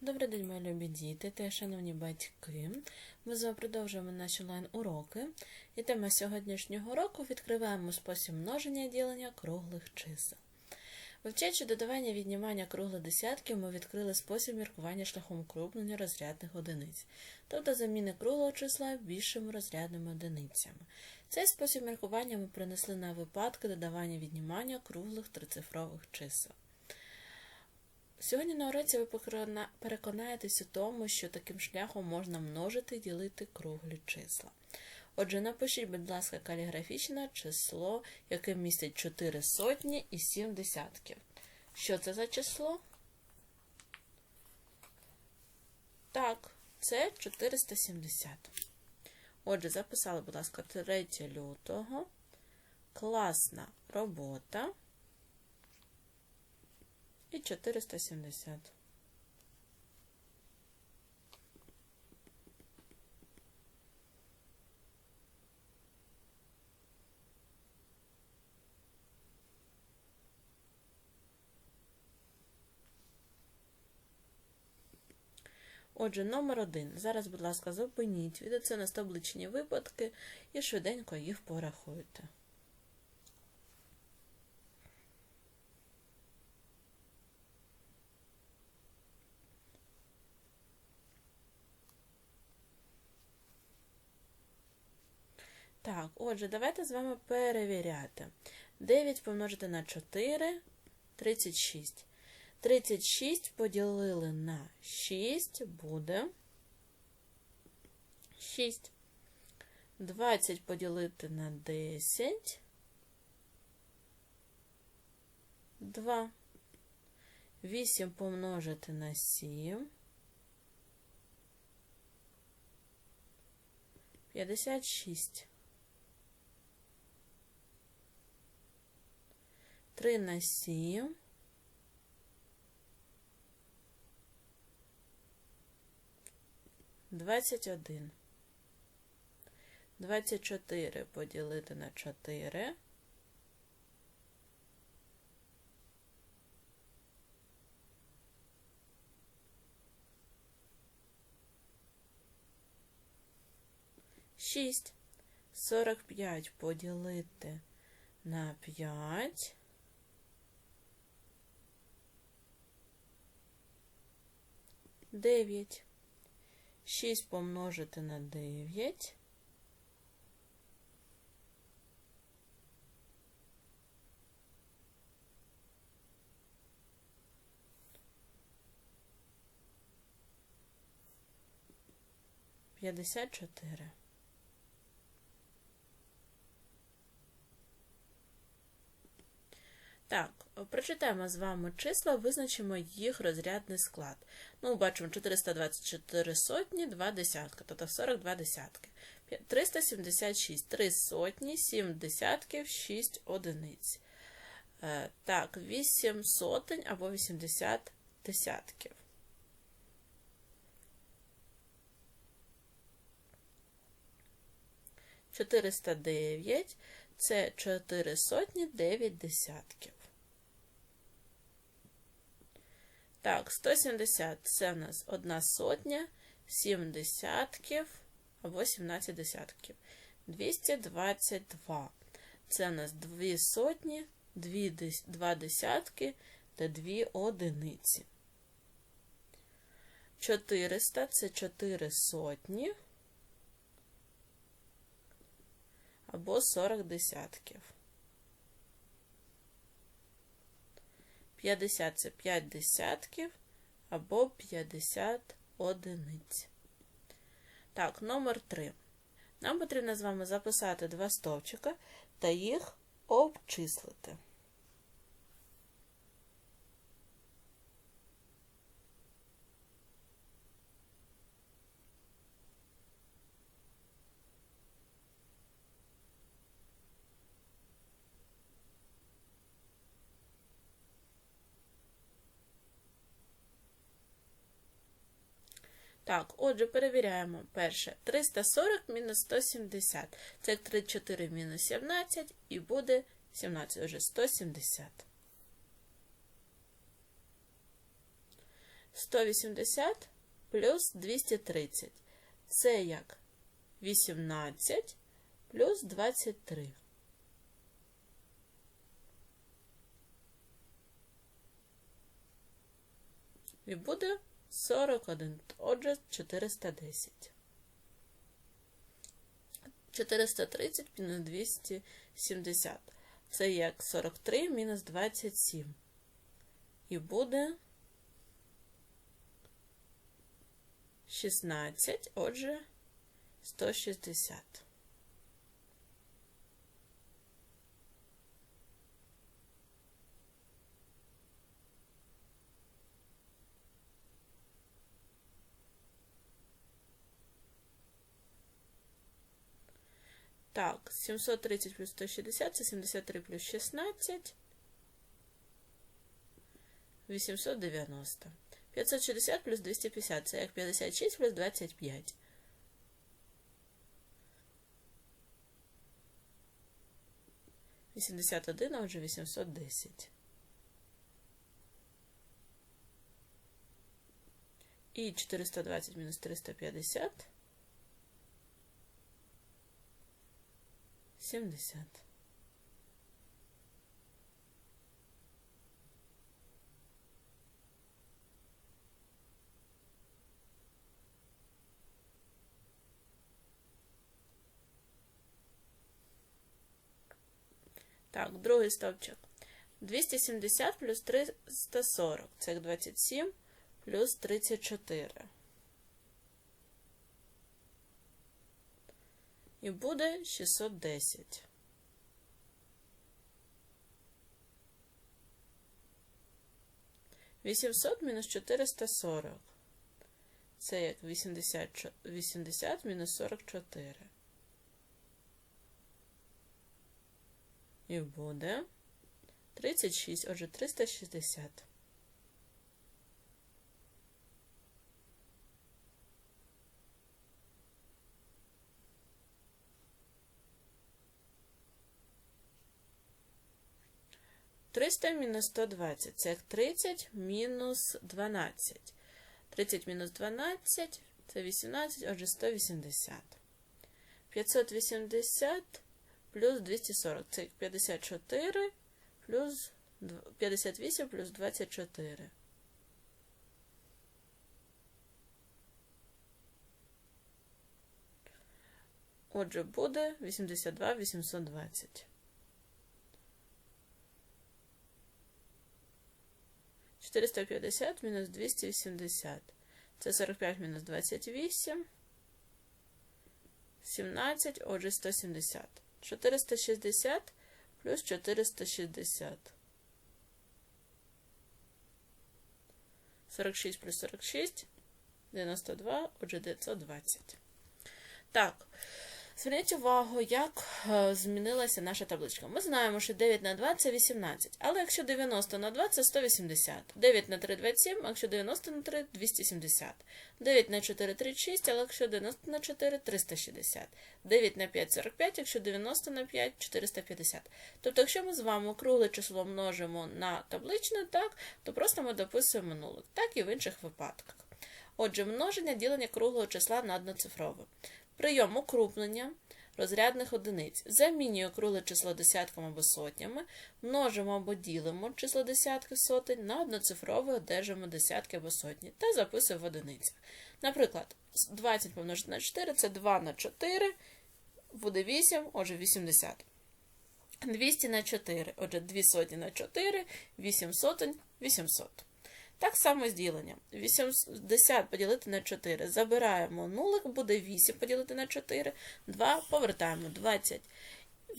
Добрий день, мої любі діти та шановні батьки. Ми з вами продовжуємо наші онлайн-уроки. І тема сьогоднішнього уроку відкриваємо спосіб множення і ділення круглих чисел. Вивчаючи додавання віднімання круглих десятків, ми відкрили спосіб міркування шляхом укрупнення розрядних одиниць, тобто заміни круглого числа більшими розрядними одиницями. Цей спосіб міркування ми принесли на випадки додавання віднімання круглих трицифрових чисел. Сьогодні на уроці ви переконаєтесь у тому, що таким шляхом можна множити і ділити круглі числа. Отже, напишіть, будь ласка, каліграфічне число, яке містить 4 сотні і 7 десятків. Що це за число? Так, це 470. Отже, записали, будь ласка, 3 лютого. Класна робота. І 470. Отже, номер один. Зараз, будь ласка, зупиніть відео, на табличні випадки і швиденько їх порахуйте. Так, отже, давайте з вами перевіряти. 9 помножити на 4 36. 36 поділили на 6 буде 6. 20 поділити на 10 2. 8 помножити на 7 56. 3 на 7. Двадцять один. Двадцять чотири поділити на чотири. Шість. Сорок п'ять поділити на п'ять. Дев'ять. Шість помножити на дев'ять. П'ятдесят чотири. Так, прочитаємо з вами числа, визначимо їх розрядний склад. Ну, бачимо 424 сотні, 2 десятки, тобто 42 десятки. 376, 3 сотні, 7 десятків, 6 одиниць. Е, так, 8 сотень або 80 десятків. Чотириста дев'ять це 4 сотні 9 десятків. Так, 170 це в нас 1 сотня, 7 десятків або 17 десятків. 222. Це в нас 2 сотні, 2 десятки та 2 одиниці. 400 це 4 сотні або 40 десятків. 50 це 5 десятків або 50 одиниць. Так, номер 3. Нам потрібно з вами записати два стовпчика та їх обчислити. Так, отже, перевіряємо. Перше, 340 мінус 170. Це 34 мінус 17 і буде 17, отже, 170. 180 плюс 230. Це як 18 плюс 23. І буде 41. Отже, 410. 430 мінус 270. Це як 43 мінус 27. І буде 16, отже, 160. Так, 730 плюс 160 це 73 плюс 16. 890. 560 плюс 250 це як 56 плюс 25. Вісімдесят один, а отже 810. І 420 мінус 350. 70. Так, другий стовпчик. 270 плюс 340. Це як 27 плюс 34. І буде 610. Вісімсот мінус 440. Це як 80, 80 мінус 44. І буде 36, отже, 360. Триста мінус 120. Це як 30 мінус 12. 30 мінус 12 це 18, отже, 180. 580 плюс 240. Це 54 плюс 58 плюс 24. Отже, буде 82 820. 450 мінус 280. Це 45 мінус 28. 17, отже, 170. 460 плюс 460. 46 плюс 46, 92, отже, 920. Так, зверніть увагу, як е, змінилася наша табличка. Ми знаємо, що 9 на 2 це 18. Але якщо 90 на 2 це 180. 9 на 3 27, а якщо 90 на 3 270. 9 на 4 36, але якщо 90 на 4 360. 9 на 5 45, якщо 90 на 5 450. Тобто, якщо ми з вами кругле число множимо на табличне, так, то просто ми дописуємо нулик, так і в інших випадках. Отже, множення ділення круглого числа на одноцифрове. Прийом укрупнення розрядних одиниць. Замінює кругле число десятками або сотнями, множимо або ділимо число десятки сотень на одноцифрове одержимо десятки або сотні та записуємо в одиницях. Наприклад, 20 помножити на 4 це 2 на 4, буде 8, отже 80. 200 на 4, отже, 2 сотні на 4, 8 сотень, 800. Так само з діленням. 80 поділити на 4. Забираємо нулик, буде 8 поділити на 4, 2 повертаємо 20.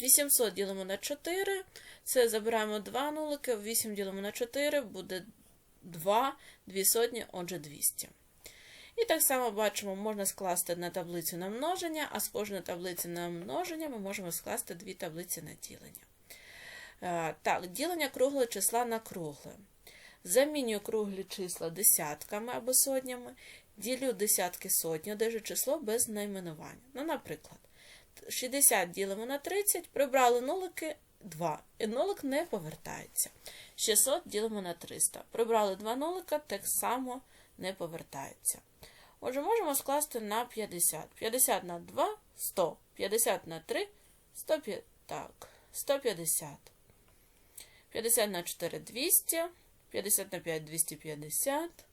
800 ділимо на 4, це забираємо 2 нулики, 8 ділимо на 4, буде 2, 2 сотні, отже 200. І так само бачимо, можна скласти на таблицю на множення, а з кожної таблиці на множення ми можемо скласти дві таблиці на ділення. Е, так, ділення круглого числа на кругле. Замінюю круглі числа десятками або сотнями, ділю десятки сотні, одержу число без найменування. Ну, наприклад, 60 ділимо на 30, прибрали нулики 2, і нулик не повертається. 600 ділимо на 300. Прибрали 2 нулика, так само не повертаються. Отже, можемо скласти на 50. 50 на 2 100. 50 на 3 100, так, 150. 50 на 4 200. 50 на 5 250.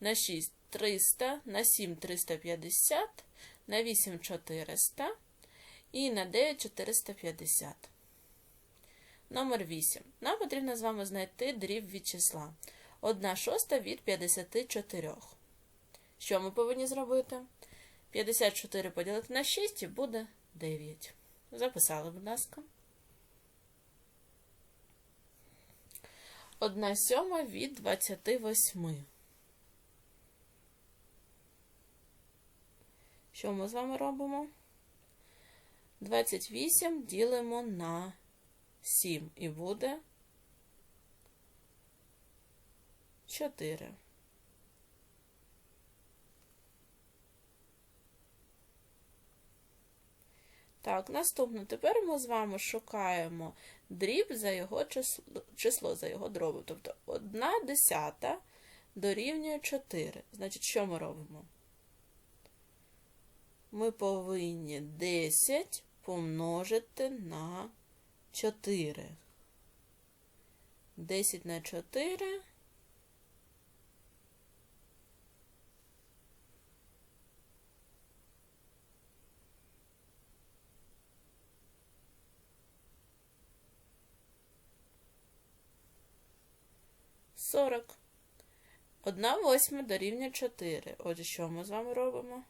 На 6 300. На 7 350. На 8 400. І на 9 450. Номер 8. Нам потрібно з вами знайти дріб від числа. 1 шоста від 54. Що ми повинні зробити? 54 поділити на 6 і буде 9. Записали, будь ласка. 1 сьома від 28. Що ми з вами робимо? 28 ділимо на 7 і буде 4. Так, наступно. Тепер ми з вами шукаємо дріб за його число, число за його дробом. Тобто 1 десята дорівнює 4. Значить, що ми робимо? Ми повинні 10 помножити на 4. 10 на 4. Сорок. Одна восьма дорівнює 4. Отже, що ми з вами робимо?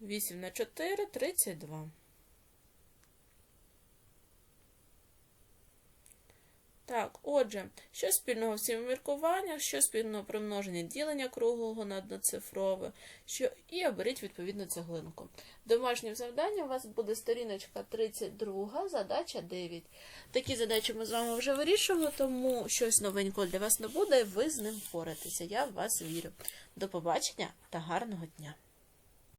Вісім на 4 – 32. Так, отже, що спільного в цих міркуваннях, що спільного при множенні ділення круглого на одноцифрове, що і оберіть відповідну цеглинку. Домашнім завданням у вас буде сторіночка 32, задача 9. Такі задачі ми з вами вже вирішували, тому щось новенького для вас не буде, ви з ним впоратеся. Я в вас вірю. До побачення та гарного дня!